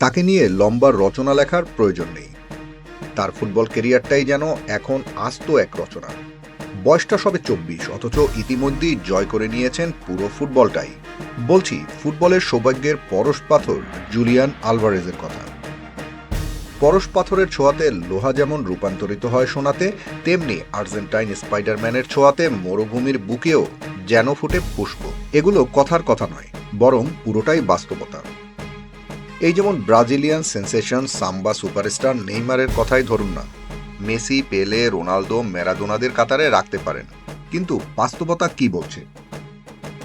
তাকে নিয়ে লম্বা রচনা লেখার প্রয়োজন নেই। তার ফুটবল কেরিয়ারটাই যেন এখন আস্ত এক রচনা। বয়সটা সবে চব্বিশ, অথচ ইতিমধ্যেই জয় করে নিয়েছেন পুরো ফুটবলটাই। বলছি, ফুটবলের সৌভাগ্যের পরশ পাথর জুলিয়ান আলভারেজের কথা। পরশ পাথরের ছোঁয়াতে লোহা যেমন রূপান্তরিত হয় সোনাতে, তেমনি আর্জেন্টাইন স্পাইডারম্যানের ছোঁয়াতে মরুভূমির বুকেও যেন ফুটে পুষ্প। এগুলো কথার কথা নয়, বরং পুরোটাই বাস্তবতা। এই যেমন ব্রাজিলিয়ান সেন্সেশন, সাম্বা সুপারস্টার নেইমারের কথাই ধরুন না। মেসি, পেলে, রোনালদো ম্যারাডোনাদের কাতারে রাখতে পারেন। কিন্তু বাস্তবতা কি বলছে?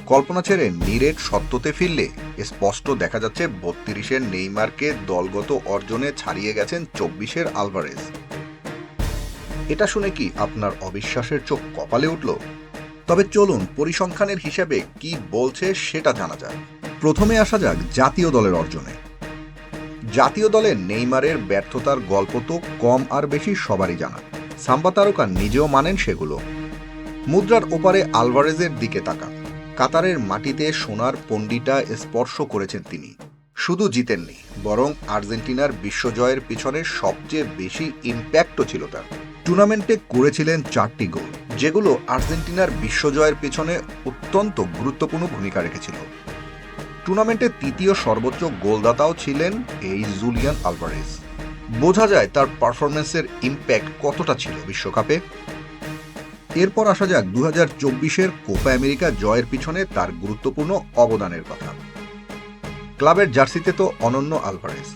কল্পনা ছেড়ে নিরেট সত্যতে ফিরলে স্পষ্ট দেখা যাচ্ছে বত্রিশের নেইমারকে দলগত অর্জনে ছাড়িয়ে গেছেন চব্বিশের আলভারেজ। এটা শুনে কি আপনার অবিশ্বাসের চোখ কপালে উঠল? তবে চলুন পরিসংখ্যানের হিসাবে কি বলছে সেটা জানা যাক। প্রথমে আসা যাক জাতীয় দলের অর্জনে। জাতীয় দলে নেইমারের ব্যর্থতার গল্প তো কম আর বেশি সবারই জানা। সাম্বা তারকা নিজেও মানেন সেগুলো। মুদ্রার ওপারে আলভারেজের দিকে তাকা কাতারের মাটিতে সোনার পণ্ডিটা স্পর্শ করেছেন তিনি। শুধু জিতেননি, বরং আর্জেন্টিনার বিশ্বজয়ের পিছনে সবচেয়ে বেশি ইম্প্যাক্টও ছিল তার। টুর্নামেন্টে করেছিলেন চারটি গোল, যেগুলো আর্জেন্টিনার বিশ্বজয়ের পেছনে অত্যন্ত গুরুত্বপূর্ণ ভূমিকা রেখেছিল। টুর্নামেন্টের তৃতীয় সর্বোচ্চ গোলদাতাও ছিলেন এই জুলিয়ান আলভারেজ। বোঝা যায় তার পারফরমেন্সের ইম্প্যাক্ট কতটা ছিল বিশ্বকাপে। এরপর আসা যাক দু হাজার চব্বিশের কোপা আমেরিকা জয়ের পিছনে তার গুরুত্বপূর্ণ অবদানের কথা। ক্লাবের জার্সিতে তো অনন্য আলভারেজ।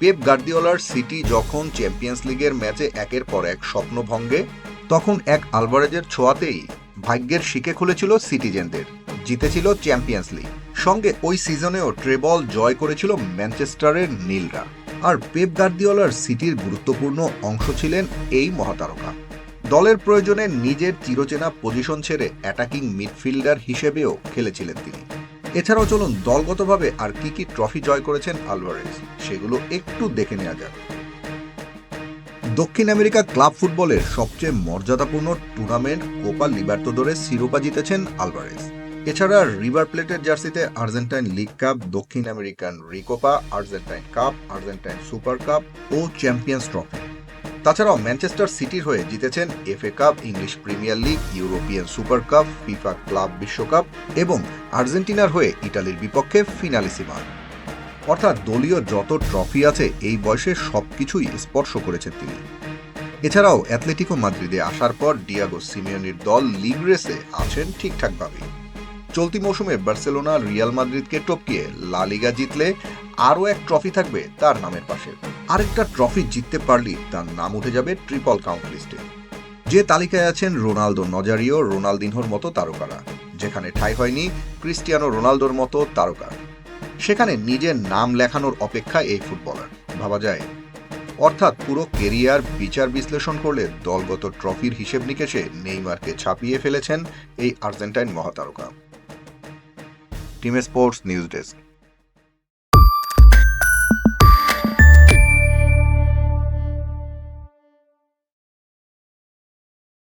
পেপ গার্দিওলার সিটি যখন চ্যাম্পিয়ন্স লিগের ম্যাচে একের পর এক স্বপ্নভঙ্গে, তখন এক আলভারেজের ছোঁয়াতেই ভাগ্যের শিখে খুলেছিল সিটিজেনদের। জিতেছিল চ্যাম্পিয়ন্স লিগ সঙ্গে ওই সিজনেও ট্রেবল জয় করেছিল ম্যানচেস্টারের নীলরা। আর পেপ গার্দিওলার সিটির গুরুত্বপূর্ণ অংশ ছিলেন এই মহাতারকা। দলের প্রয়োজনে নিজের চিরচেনা পজিশন ছেড়ে অ্যাটাকিং মিডফিল্ডার হিসেবেও খেলেছিলেন তিনি। এছাড়াও চলুন দলগতভাবে আর কি কি ট্রফি জয় করেছেন আলভারেজ, সেগুলো একটু দেখে নেওয়া যাক। দক্ষিণ আমেরিকা ক্লাব ফুটবলের সবচেয়ে মর্যাদাপূর্ণ টুর্নামেন্ট কোপা লিবার্তোদোরের শিরোপা জিতেছেন আলভারেজ। এছাড়া রিভার প্লেটের জার্সিতে আর্জেন্টাইন লিগ কাপ দক্ষিণ American Recopa Argentine cup Argentine super cup ও চ্যাম্পিয়ন্স ট্রফি তাছাড়াও ম্যানচেস্টার সিটির হয়ে জিতেছেন FA cup English premier league European super cup FIFA club বিশ্বকাপ এবং আর্জেন্টিনার হয়ে ইটালির বিপক্ষে ফিনালিসিমা অর্থাৎ দলীয় যত ট্রফি আছে, এই বয়সে সব কিছুই স্পর্শ করেছেন তিনি। এছাড়াও অ্যাথলেটিকো মাদ্রিদে আসার পর ডিয়াগো সিমিয়নির দল লিগ রেসে আছেন ঠিকঠাকভাবেই। চলতি মৌসুমে বার্সেলোনা রিয়াল মাদ্রিদকে টপকিয়ে লা লিগা জিতলে আরও এক ট্রফি থাকবে তার নামের পাশে। আরেকটা ট্রফি জিততে পারলেই তার নাম উঠে যাবে ট্রিপল কাউন্ট লিস্টে। যে তালিকায় আছেন রোনালদো নজারিও, রোনালদিনহোর মতো তারকারা, যেখানে ঠাঁই হয়নি ক্রিস্টিয়ানো রোনালদোর মতো তারকা। সেখানে নিজের নাম লেখানোর অপেক্ষা এই ফুটবলার। ভাবা যায়। অর্থাৎ পুরো কেরিয়ার বিচার বিশ্লেষণ করলে দলগত ট্রফির হিসেব নিকেশে নেইমারকে ছাপিয়ে ফেলেছেন এই Argentine মহাতারকা। Team sports news desk